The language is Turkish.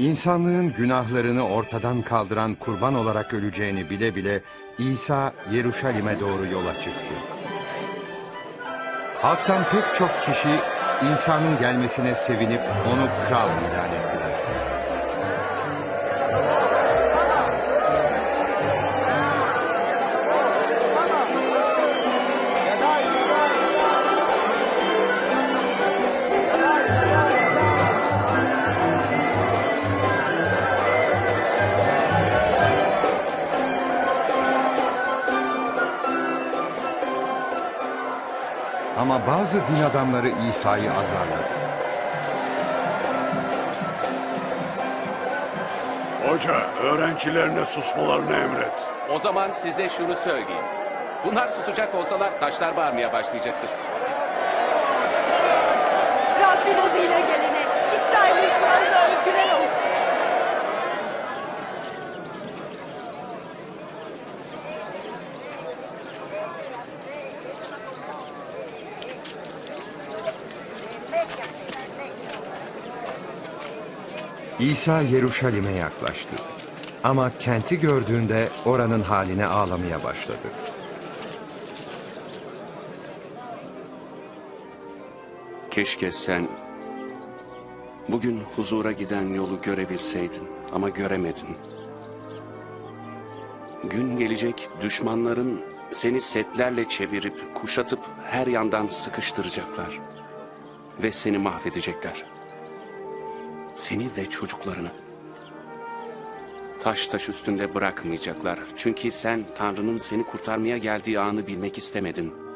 İnsanlığın günahlarını ortadan kaldıran kurban olarak öleceğini bile bile İsa Yeruşalim'e doğru yola çıktı. Halktan pek çok kişi İsa'nın gelmesine sevinip onu kral ilan ettiler. Ama bazı din adamları İsa'yı azarladı. Hoca, öğrencilerine susmalarını emret. O zaman size şunu söyleyeyim. Bunlar susacak olsalar taşlar bağırmaya başlayacaktır. Rabbin adıyla gelene İsa Yeruşalim'e yaklaştı. Ama kenti gördüğünde oranın haline ağlamaya başladı. Keşke sen bugün huzura giden yolu görebilseydin ama göremedin. Gün gelecek düşmanların seni setlerle çevirip kuşatıp her yandan sıkıştıracaklar ve seni mahvedecekler. Seni ve çocuklarını. Taş taş üstünde bırakmayacaklar. Çünkü sen Tanrı'nın seni kurtarmaya geldiği anı bilmek istemedin.